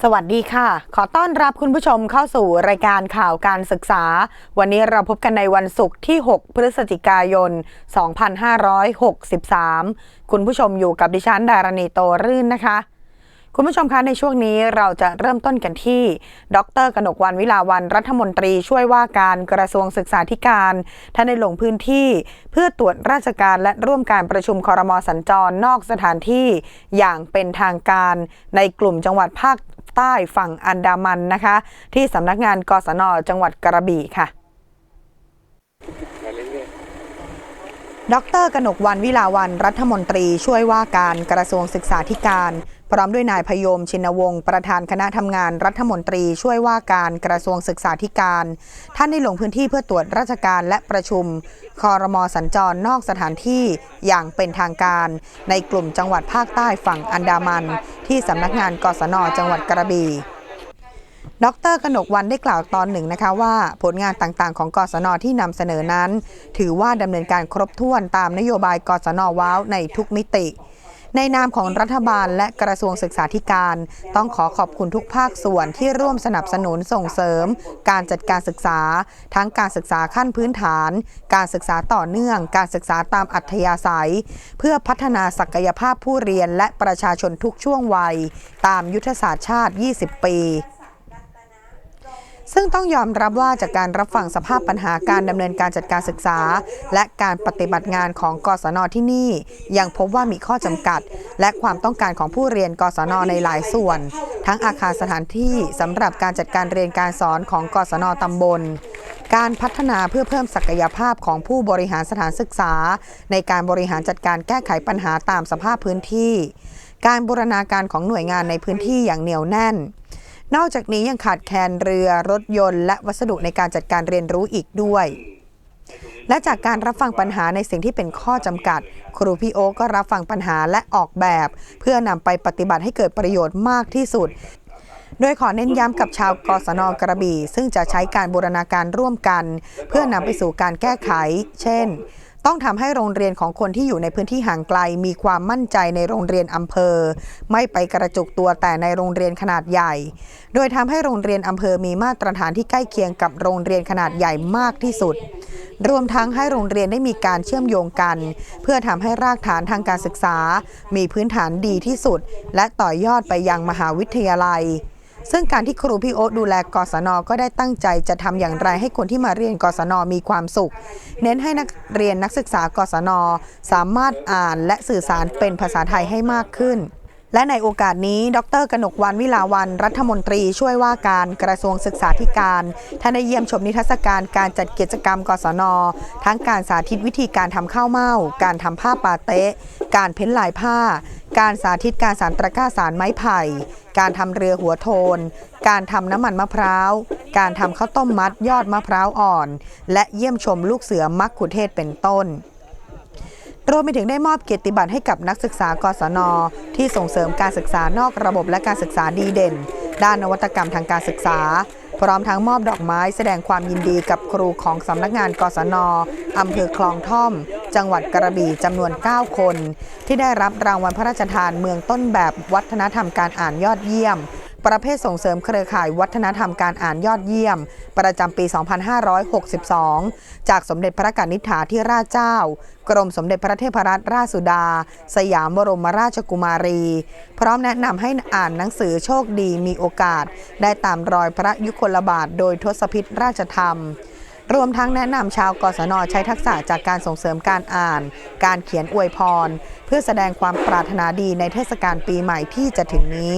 สวัสดีค่ะ ขอต้อนรับคุณผู้ชมเข้าสู่รายการข่าวการศึกษา วันนี้เราพบกันในวันศุกร์ที่ 6 พฤศจิกายน 2563 คุณผู้ชมอยู่กับดิฉันดารณีโตรื่นนะคะ คุณผู้ชมคะในช่วงนี้เราจะเริ่มต้นกันที่ ดรกนกวันวิลาวันรัฐมนตรีช่วยว่าการกระทรวงศึกษาธิการ ท่านได้ลงพื้นที่ เพื่อตรวจราชการและร่วมการประชุมคอรมอสัญจรนอกสถานที่อย่างเป็นทางการในกลุ่มจังหวัดภาคใต้ฝั่งอันดามันนะคะ ที่สำนักงานกศนจังหวัดกระบี่ค่ะดรกนกวันวิลาวันรัฐมนตรีช่วยว่าการกระทรวงศึกษาธิการ พร้อมด้วยนายพยมชินวงศ์ประธานคณะทำงานรัฐมนตรีช่วยว่าการกระทรวงศึกษาธิการ ท่านได้ลงพื้นที่เพื่อตรวจราชการและประชุมคอรมอสัญจรนอกสถานที่อย่างเป็นทางการ ในกลุ่มจังหวัดภาคใต้ฝั่งอันดามัน ที่สำนักงานกศนจังหวัดกระบี่ดรกนกวันได้กล่าวตอนหนึ่งนะคะว่า ผลงานต่างๆ ของกศนที่นำเสนอนั้น ถือว่าดำเนินการครบถ้วนตามนโยบายกศนว้าวในทุกมิติ ในนามของรัฐบาลและกระทรวงศึกษาธิการ ต้องขอขอบคุณทุกภาคส่วนที่ร่วมสนับสนุนส่งเสริม การจัดการศึกษา ทั้งการศึกษาขั้นพื้นฐาน การศึกษาต่อเนื่อง การศึกษาตามอัธยาศัย เพื่อพัฒนาศักยภาพผู้เรียนและประชาชนทุกช่วงวัย ตามยุทธศาสตร์ชาติ 20 ปี ซึ่งต้องยอมรับว่าจากการรับฟังสภาพปัญหาการดำเนินการจัดการศึกษา และการปฏิบัติงานของกศนที่นี่ ยังพบว่ามีข้อจำกัด และความต้องการของผู้เรียนกศนในหลายส่วน ทั้งอาคารสถานที่สำหรับการจัดการเรียนการสอนของกศนตำบลการพัฒนาเพื่อเพิ่มศักยภาพของผู้บริหารสถานศึกษา ในการบริหารจัดการแก้ไขปัญหาตามสภาพพื้นที่ การบูรณาการของหน่วยงานในพื้นที่อย่างเหนียวแน่น นอกจากนี้ยังขาดแคลนเรือรถยนต์ และวัสดุในการจัดการเรียนรู้อีกด้วย และจากการรับฟังปัญหาในสิ่งที่เป็นข้อจำกัด ครูพี่โอก็รับฟังปัญหาและออกแบบ เพื่อนำไปปฏิบัติให้เกิดประโยชน์มากที่สุดโดยขอเน้นย้ำกับชาวกศนกระบี่ ซึ่งจะใช้การบูรณาการร่วมกัน เพื่อนำไปสู่การแก้ไข เช่น ต้องทำให้โรงเรียนของคนที่อยู่ในพื้นที่ห่างไกล มีความมั่นใจในโรงเรียนอำเภอ ไม่ไปกระจุกตัวแต่ในโรงเรียนขนาดใหญ่ โดยทำให้โรงเรียนอำเภอมีมาตรฐานที่ใกล้เคียงกับโรงเรียนขนาดใหญ่มากที่สุด รวมทั้งให้โรงเรียนได้มีการเชื่อมโยงกัน เพื่อทำให้รากฐานทางการศึกษา มีพื้นฐานดีที่สุด และต่อยอดไปยังมหาวิทยาลัย ซึ่งการที่ครูพี่โอ๊ตดูแลกศนก็ได้ตั้งใจจะทำอย่างไรให้คนที่มาเรียนกศนมีความสุข เน้นให้นักเรียนนักศึกษากศนสามารถอ่านและสื่อสารเป็นภาษาไทยให้มากขึ้น และในโอกาสนี้ ดรกนกวันวิลาวันรัฐมนตรีช่วยว่าการกระทรวงศึกษาธิการท่านได้เยี่ยมชมนิทรรศการการจัดกิจกรรมกศน ทั้งการสาธิตวิธีการทำข้าวเม่า การทำผ้าปาเต๊ะ การเพ้นลายผ้า การสาธิตการสานตะกร้าสารไม้ไผ่ การทำเรือหัวโทน การทำน้ำมันมะพร้าว การทำข้าวต้มมัดยอดมะพร้าวอ่อน และเยี่ยมชมลูกเสือมักคุเทศเป็นต้นรวมไปถึงได้มอบเกียรติบัตรให้กับนักศึกษากศน ที่ส่งเสริมการศึกษานอกระบบและการศึกษาดีเด่น ด้านนวัตกรรมทางการศึกษา พร้อมทั้งมอบดอกไม้แสดงความยินดีกับครูของสำนักงานกศนอำเภอคลองท่อม จังหวัดกระบี่จำนวน 9 คน ที่ได้รับรางวัลพระราชทานเมืองต้นแบบวัฒนธรรมการอ่านยอดเยี่ยม ประเภทส่งเสริมเครือข่ายวัฒนธรรมการอ่านยอดเยี่ยม ประจำปี 2562 จากสมเด็จพระกนิษฐาธิราชเจ้า กรมสมเด็จพระเทพรัตนราชสุดา สยามบรมราชกุมารี พร้อมแนะนำให้อ่านหนังสือโชคดีมีโอกาส ได้ตามรอยพระยุคลบาทโดยทศพิษราชธรรมรวมทั้งแนะนำชาวกศนใช้ทักษะจากการส่งเสริมการอ่าน การเขียนอวยพร เพื่อแสดงความปรารถนาดีในเทศกาลปีใหม่ที่จะถึงนี้